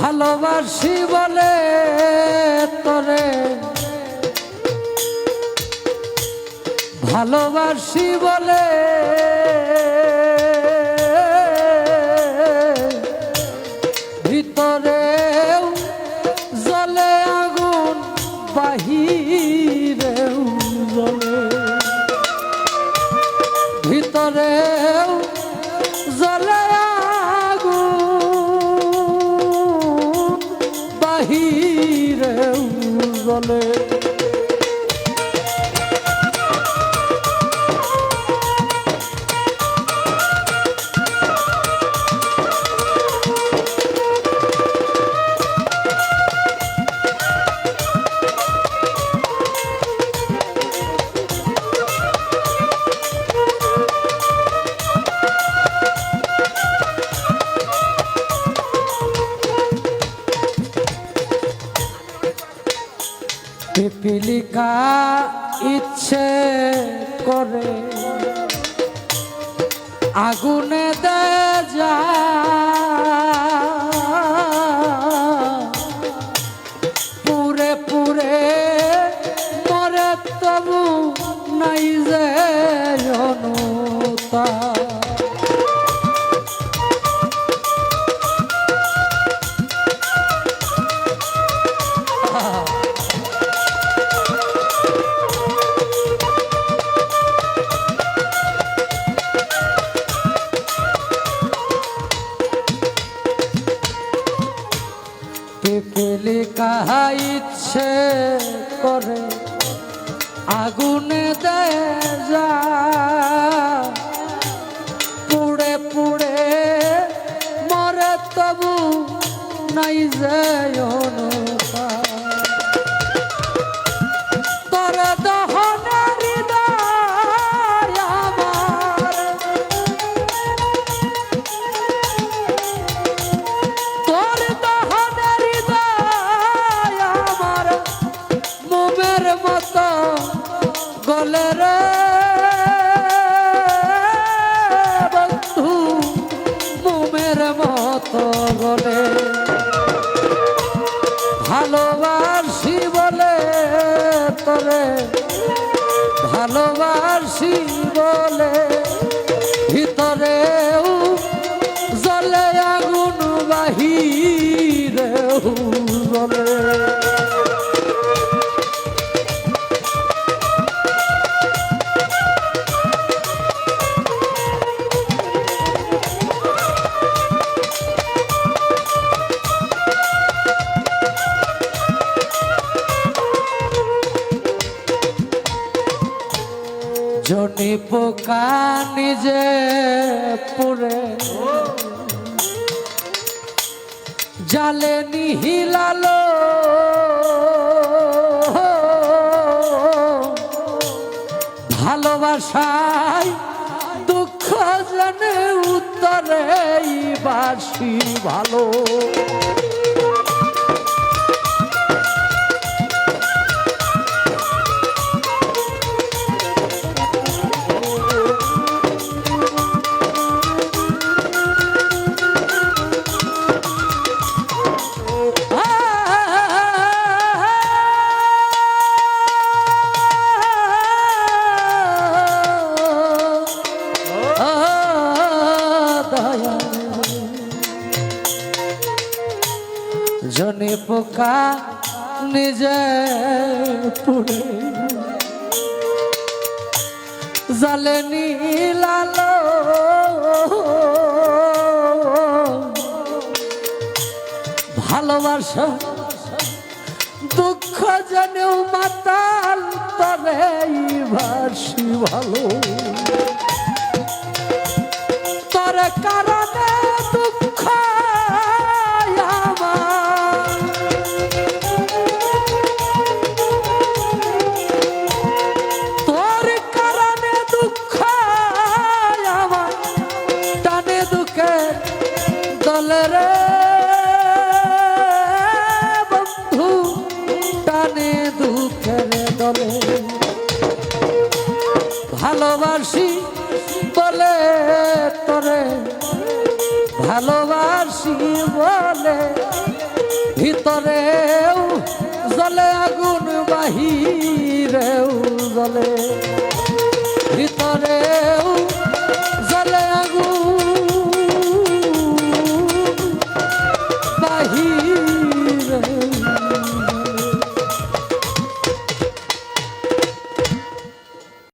ভালোবাসি বলে তরে। ভালোবাসি বলে বাহিরেও জলে পিপিলিকা ইচ্ছে করে আগুনে দে যা পুরে পুরে মরে তবু নাই যে অনুতা কাহা ইচ্ছে করে আগুনে দে যা পুড়ে পুড়ে মরে তবু নাই যে গলে বন্ধু মোমের মতো গলে ভালোবাসি বলে তোরে ভালোবাসি বলে জনি পোকা নিজে পুরে জালে নিহিলালো। ভালোবাসায় দুঃখ জানে উত্তরে বাসি ভালো। পোকা নিজে পুড়ে। জালে নীলালো ভালোবাসা দুঃখ জানেও মাতাল তবে ভাসি ভালো। তোর কারণে দলে রে বন্ধু, টানে দুঃখের দলে। ভালোবাসি বলে তোরে, ভালোবাসি বলে ভিতরেও জলে আগুন বাহিরেও জলে। ভিতরেও